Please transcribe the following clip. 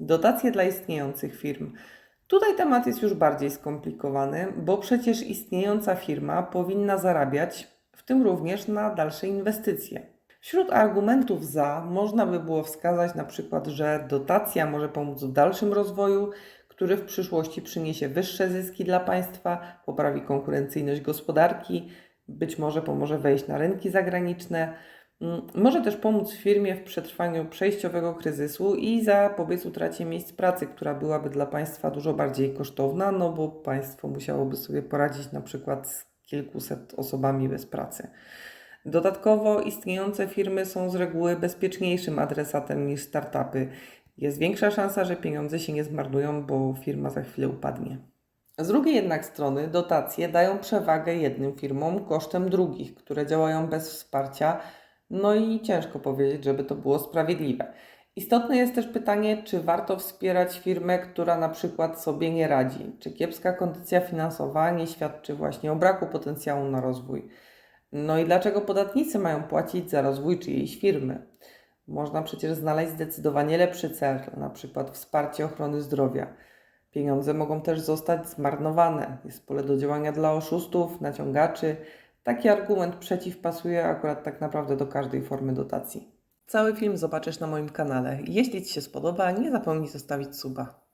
Dotacje dla istniejących firm. Tutaj temat jest już bardziej skomplikowany, bo przecież istniejąca firma powinna zarabiać, w tym również na dalsze inwestycje. Wśród argumentów za można by było wskazać na przykład, że dotacja może pomóc w dalszym rozwoju, który w przyszłości przyniesie wyższe zyski dla państwa, poprawi konkurencyjność gospodarki, być może pomoże wejść na rynki zagraniczne. Mm, Może też pomóc firmie w przetrwaniu przejściowego kryzysu i zapobiec utracie miejsc pracy, która byłaby dla państwa dużo bardziej kosztowna, no bo państwo musiałoby sobie poradzić na przykład z kilkuset osobami bez pracy. Dodatkowo istniejące firmy są z reguły bezpieczniejszym adresatem niż startupy. Jest większa szansa, że pieniądze się nie zmarnują, bo firma za chwilę upadnie. Z drugiej jednak strony dotacje dają przewagę jednym firmom kosztem drugich, które działają bez wsparcia, no i ciężko powiedzieć, żeby to było sprawiedliwe. Istotne jest też pytanie, czy warto wspierać firmę, która na przykład sobie nie radzi, czy kiepska kondycja finansowa nie świadczy właśnie o braku potencjału na rozwój. No i dlaczego podatnicy mają płacić za rozwój czyjejś firmy? Można przecież znaleźć zdecydowanie lepszy cel, na przykład wsparcie ochrony zdrowia. Pieniądze mogą też zostać zmarnowane. Jest pole do działania dla oszustów, naciągaczy. Taki argument przeciw pasuje akurat tak naprawdę do każdej formy dotacji. Cały film zobaczysz na moim kanale. Jeśli Ci się spodoba, nie zapomnij zostawić suba.